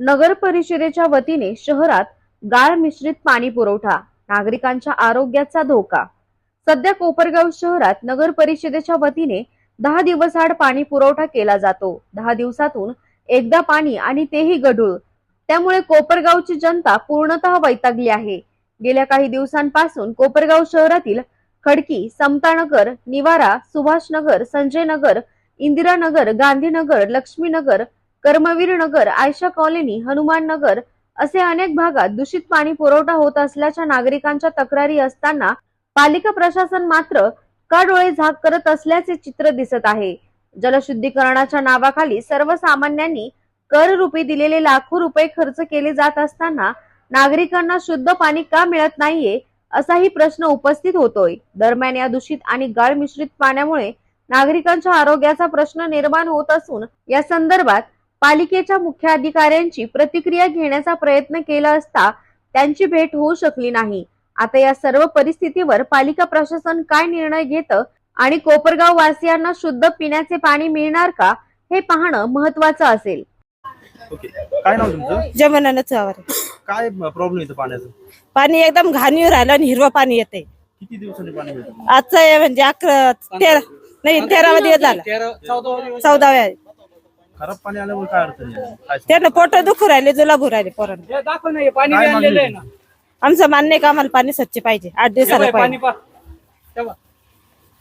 नगर परिषदेच्या वतीने शहरात गाळ मिश्रित पाणी पुरवठा नागरिकांच्या आरोग्याचा धोका. सध्या कोपरगाव शहरात नगर परिषदेच्या वतीने दहा दिवस आड पाणी पुरवठा केला जातो. दहा दिवसातून एकदा पाणी आणि तेही गढूळ. त्यामुळे कोपरगावची जनता पूर्णतः वैतागली आहे. गेल्या काही दिवसांपासून कोपरगाव शहरातील खडकी समतानगर निवारा सुभाषनगर संजय नगर इंदिरानगर गांधीनगर लक्ष्मीनगर कर्मवीर नगर आयशा कॉलनी हनुमान नगर असे अनेक भागात दूषित पाणी पुरवठा होत असल्याच्या नागरिकांच्या तक्रारी असताना पालिका प्रशासन मात्र का डोळे झाक करत असल्याचे चित्र दिसत आहे. जलशुद्धीकरणाच्या नावाखाली सर्वसामान्यांनी कर रूपी दिलेले लाखो रुपये खर्च केले जात असताना नागरिकांना शुद्ध पाणी का मिळत नाहीये असाही प्रश्न उपस्थित होतोय. दरम्यान या दूषित आणि गाळ मिश्रित पाण्यामुळे नागरिकांच्या आरोग्याचा प्रश्न निर्माण होत असून या संदर्भात पालिकेच्या मुख्य अधिकाऱ्यांची प्रतिक्रिया घेण्याचा प्रयत्न केला असता त्यांची भेट होऊ शकली नाही. आता या सर्व परिस्थितीवर पालिका प्रशासन काय निर्णय घेतं आणि कोपरगाव वासियांना शुद्ध पिण्याचे पाणी मिळणार का हे पाहणं महत्वाचं असेल. ओके. काय नाव तुमचं? जमनानं चवर काय प्रॉब्लेम येतो पाण्याचं? पाणी एकदम घाण येऊ राहिलं आणि हिरवं पाणी येते किती दिवसांनी पाणी मिळतं? आजचं म्हणजे अकरा तेरा नाही तेरावा दिवस झाला. चौदाव्या खराब पाणी आल्यामुळे काय अडचण आहे? काय त्यानं पोट दुखू राहिले जुलाबू राहिले पोरांना. काय मागणी आहे? आमचं मान्य आहे का आम्हाला पाणी स्वच्छ पाहिजे? आठ दिवसाला पाहिजे.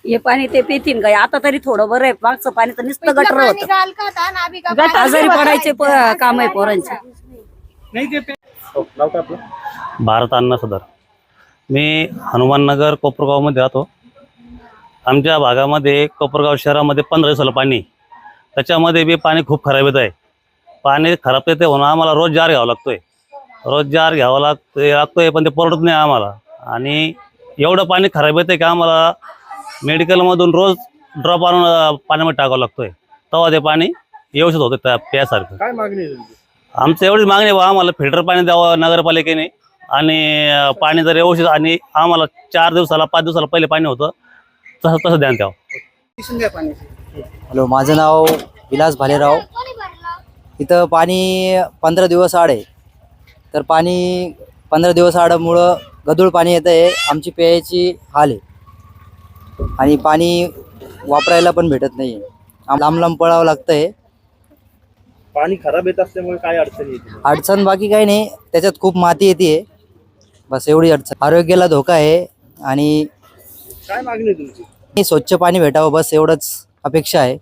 हे पाणी ते पितीन काय आता तरी थोडं बरं आहे. मागचं पाणी तर नुसतं गटर होत. आजारी पडायचे प- काम आहे पोरांचे. हो, नाव काय आपलं? भारत अण्णा सदर. मी हनुमाननगर कोपरगावमध्ये राहतो. आमच्या भागामध्ये कोपरगाव शहरामध्ये पंधरा दिवसाला पाणी त्याच्यामध्ये बी पाणी खूप खराब येत आहे पाणी खराब येते म्हणून आम्हाला रोज जार घ्यावा लागतोय. रोज जार घ्यावा लागतोय लागतोय पण ते परवडत नाही आम्हाला. आणि एवढं पाणी खराब येतं की आम्हाला मेडिकलमधून रोज ड्रॉप आणून पाण्यामध्ये टाकावं लागतोय. तेव्हा ते पाणी व्यवस्थित होतं त्या प्यासारखं. काय मागणी आहे तुमची? आमचं एवढीच मागणी आहे बा आम्हाला फिल्टर पाणी द्यावं नगरपालिकेने. आणि पाणी जर व्यवस्थित आणि आम्हाला चार दिवसाला पाच दिवसाला पहिले पाणी होतं तसं तसं ध्यान द्यावं. हॅलो माझं नाव विलास भालेराव. इथं पाणी पंधरा दिवस आड आहे. तर पाणी पंधरा दिवस आडामुळं गदूळ पाणी येतं आहे. आमची प्यायची हाल आहे. आणि पाणी वापरायला पण भेटत नाही आहे. लांब लांब पळावं लागतं आहे पाणी खराब येत असल्यामुळे काय अडचण येते? अडचण बाकी काही नाही. त्याच्यात खूप माती येते बस एवढी अडचण. आरोग्याला धोका आहे. आणि काय मागणी तुमची? स्वच्छ पाणी भेटावं. बस एवढंच. अपेक्षा आहे.